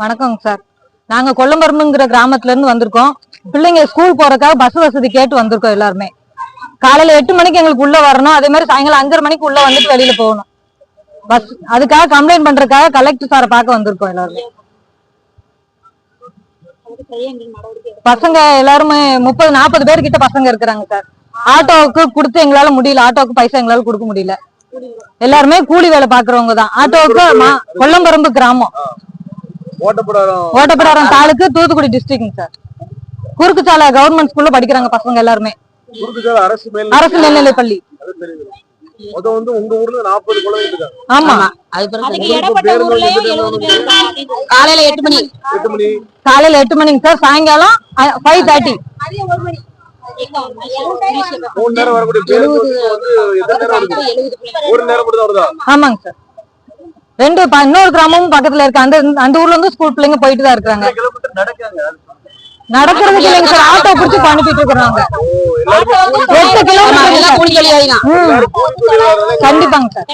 வணக்கங்க சார். நாங்க கொல்லம்பரம்புங்கிற கிராமத்துல இருந்து வந்திருக்கோம். பிள்ளைங்க ஸ்கூல் போறதுக்காக பஸ் வசதி கேட்டு வந்திருக்கோம் எல்லாருமே. காலையில எட்டு மணிக்கு எங்களுக்கு உள்ள வரணும். அதே மாதிரி சாயங்காலம் அஞ்சரை மணிக்கு உள்ள வந்துட்டு வெளியில போகணும். பஸ் அதுக்காக கம்ப்ளைண்ட் பண்றதுக்காக கலெக்டர் சாரை பார்க்க வந்திருக்கோம் எல்லாருமே. பசங்க எல்லாருமே முப்பது நாற்பது பேர் கிட்ட பசங்க இருக்கிறாங்க சார். ஆட்டோவுக்கு கொடுத்து எங்களால முடியல. ஆட்டோவுக்கு பைசா எங்களால கொடுக்க முடியல. எல்லாருமே கூலி வேலை பாக்குறவங்க தான். ஆட்டோவுக்கு கொல்லம்பரம்பு கிராமம். ஓட்டப்படாரம். ஓட்டப்பிடாரம் தாலுக்கு தூத்துக்குடி டிஸ்ட்ரிக்ட்ங்க சார். குறுக்குச்சாலை கவர்மெண்ட் ஸ்கூல்ல படிக்கிறாங்க பசங்க எல்லாருமே. அரசு மேல் அரசு மேல்நிலைப் பள்ளி. ஆமா. காலையில எட்டு மணி. காலையில எட்டு மணிங்க சார். சாயங்காலம் ஃபைவ் தேர்ட்டி ஆமாங்க சார். ரெண்டு இன்னொரு கிராமமும் பக்கத்துல இருக்கு. அந்த அந்த ஊர்ல இருந்து ஸ்கூல் பிள்ளைங்க போயிட்டு தான் இருக்காங்க நடக்கிறதுக்கு இல்லைங்க சார். ஆட்டோ பிடிச்சி அனுப்பிட்டு இருக்கிறாங்க. எட்டு கிலோமீட்டர் கண்டிப்பாங்க சார்.